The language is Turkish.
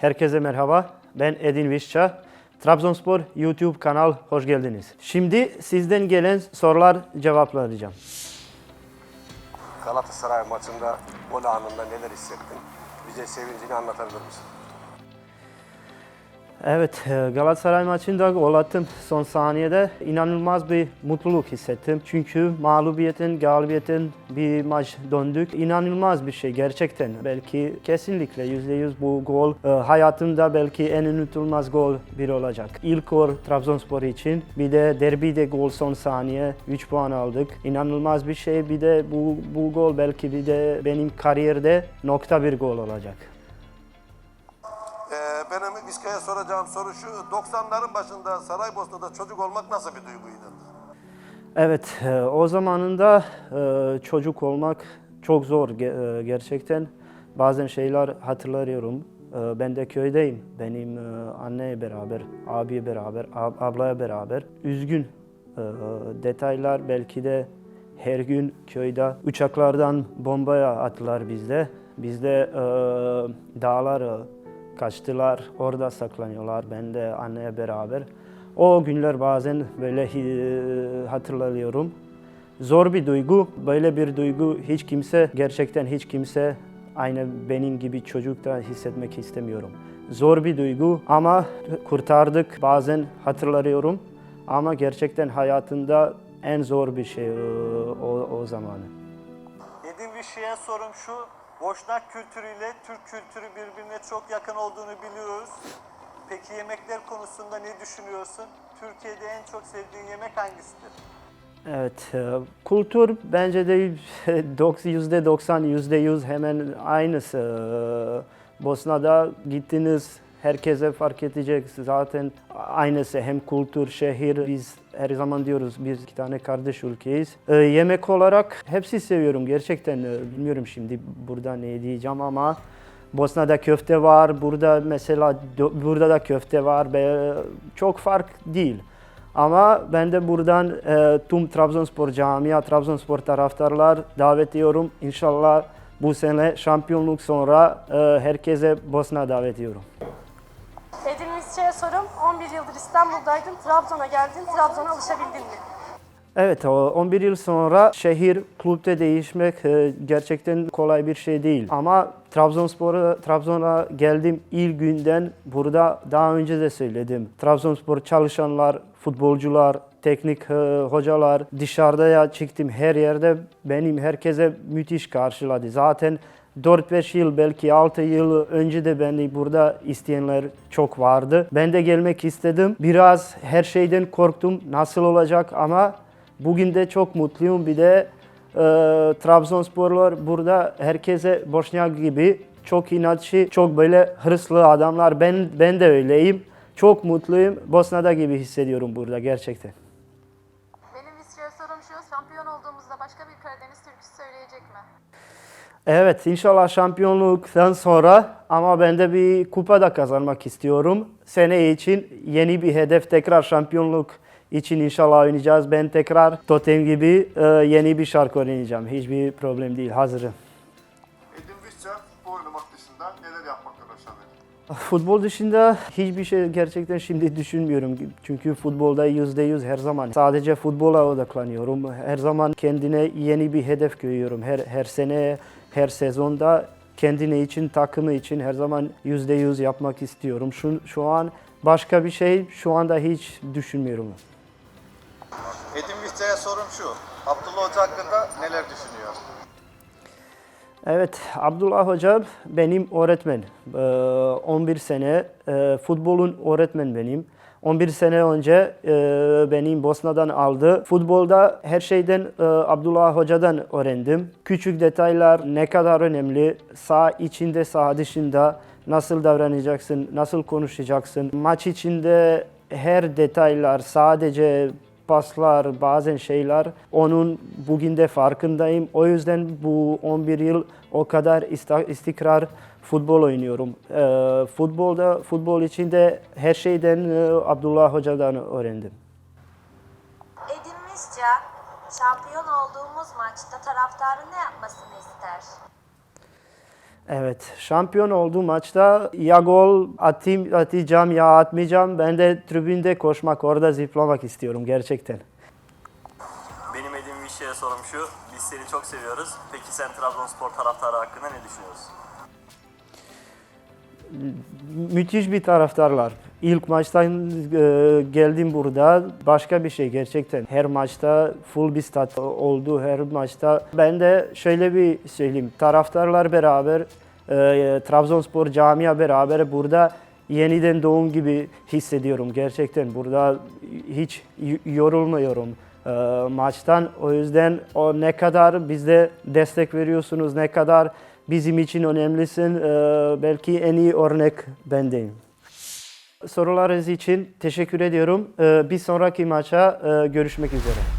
Herkese merhaba. Ben Edin Vişça. Trabzonspor YouTube kanal hoş geldiniz. Şimdi sizden gelen sorular cevaplayacağım. Galatasaray maçında gol anında neler hissettin? Bize sevincini anlatabilir misin? Evet, e, Galatasaray maçında gol attım son saniyede. inanılmaz bir mutluluk hissettim. Çünkü mağlubiyetin, galibiyetin bir maç döndük. İnanılmaz bir şey gerçekten. Belki kesinlikle %100 bu gol e, hayatımda belki en unutulmaz gol bir olacak. İlk gol Trabzonspor için. Bir de derbide gol son saniye 3 puan aldık. İnanılmaz bir şey. Bir de bu, bu gol belki bir de benim kariyerde nokta bir gol olacak. İskaya soracağım soru şu. 90'ların başında Saraybosna'da çocuk olmak nasıl bir duyguydu? Evet, e, o zamanında e, çocuk olmak çok zor e, gerçekten. Bazen şeyler hatırlıyorum. Ben de köydeyim. Benim anneye beraber, abiye beraber, ab- ablaya beraber. Üzgün detaylar belki de her gün köyde uçaklardan bombaya attılar bizde. Bizde dağlara kaçtılar, orada saklanıyorlar. Ben de anneye beraber. O günler bazen böyle hatırlıyorum. Zor bir duygu. Böyle bir duygu hiç kimse, gerçekten hiç kimse aynı benim gibi çocukta hissetmek istemiyorum. Zor bir duygu ama kurtardık. Bazen hatırlıyorum ama gerçekten hayatımda en zor bir şey o, o zamanı. Edin Vişya'ya sorum şu. Boşnak kültürüyle Türk kültürü birbirine çok yakın olduğunu biliyoruz. Peki yemekler konusunda ne düşünüyorsun? Türkiye'de en çok sevdiğin yemek hangisidir? Evet, e, kültür bence de yüzde 90, yüzde yüz hemen aynısı. E, Bosna'da gittiniz, herkese fark edecek zaten aynısı. Hem kültür, şehir, biz her zaman diyoruz biz iki tane kardeş ülkeyiz. E, yemek olarak hepsi seviyorum gerçekten. E, bilmiyorum şimdi burada ne diyeceğim ama Bosna'da köfte var, burada mesela burada da köfte var. Çok fark değil. Ama ben de buradan e, tüm Trabzonspor camia, Trabzonspor taraftarlar davet ediyorum. İnşallah bu sene şampiyonluk sonra e, herkese Bosna davet ediyorum. Edin Visca'ya sorum. 11 yıldır İstanbul'daydın. Trabzon'a geldin. Trabzon'a alışabildin mi? Evet, o 11 yıl sonra şehir, kulüpte değişmek e, gerçekten kolay bir şey değil. Ama Trabzonspor'a, Trabzon'a geldim ilk günden burada daha önce de söyledim. Trabzonspor çalışanlar, futbolcular, teknik e, hocalar dışarıda ya çıktım her yerde benim herkese müthiş karşıladı. Zaten 4-5 yıl belki 6 yıl önce de beni burada isteyenler çok vardı. Ben de gelmek istedim. Biraz her şeyden korktum nasıl olacak ama bugün de çok mutluyum. Bir de e, Trabzonsporlar burada herkese Boşnak gibi çok inatçı, çok böyle hırslı adamlar. Ben ben de öyleyim. Çok mutluyum. Bosna'da gibi hissediyorum burada gerçekten. Benim Visca'ya sorum şu, şampiyon olduğumuzda başka bir Karadeniz türküsü söyleyecek mi? Evet inşallah şampiyonluktan sonra ama ben de bir kupa da kazanmak istiyorum. Sene için yeni bir hedef tekrar şampiyonluk için inşallah oynayacağız. Ben tekrar Totem gibi e, yeni bir şarkı oynayacağım. Hiçbir problem değil. Hazırım. Edin Visca futbol oynamak dışında neler yapmaktan hoşlanır? Futbol dışında hiçbir şey gerçekten şimdi düşünmüyorum. Çünkü futbolda yüzde yüz her zaman. Sadece futbola odaklanıyorum. Her zaman kendine yeni bir hedef koyuyorum. Her, her sene, her sezonda kendine için, takımı için her zaman yüzde yüz yapmak istiyorum. Şu, şu an başka bir şey şu anda hiç düşünmüyorum. Edin Visca'ya sorum şu, Abdullah Hoca hakkında neler düşünüyor? Evet, Abdullah Hoca benim öğretmen. Ee, 11 sene e, futbolun öğretmen benim. 11 sene önce e, benim Bosna'dan aldı. Futbolda her şeyden e, Abdullah Hoca'dan öğrendim. Küçük detaylar ne kadar önemli. Sağ içinde, sağ dışında nasıl davranacaksın, nasıl konuşacaksın. Maç içinde her detaylar sadece paslar, bazen şeyler. Onun bugün de farkındayım. O yüzden bu 11 yıl o kadar istikrar futbol oynuyorum. Ee, futbolda, futbol içinde her şeyden e, Abdullah Hoca'dan öğrendim. Edin şampiyon olduğumuz maçta taraftarın ne yapmasını ister? Evet, şampiyon olduğu maçta ya gol atayım, atacağım ya atmayacağım. Ben de tribünde koşmak, orada zıplamak istiyorum gerçekten. Benim Edin Vişçe'ye sorum şu. Biz seni çok seviyoruz. Peki sen Trabzonspor taraftarı hakkında ne düşünüyorsun? Müthiş bir taraftarlar. İlk maçtan e, geldim burada başka bir şey gerçekten. Her maçta full bir stat oldu her maçta. Ben de şöyle bir söyleyeyim. Taraftarlar beraber, e, Trabzonspor camia beraber burada yeniden doğum gibi hissediyorum gerçekten. Burada hiç yorulmuyorum e, maçtan. O yüzden o ne kadar bize destek veriyorsunuz, ne kadar bizim için önemlisin. belki en iyi örnek bendeyim. Sorularınız için teşekkür ediyorum. E, bir sonraki maça e, görüşmek üzere.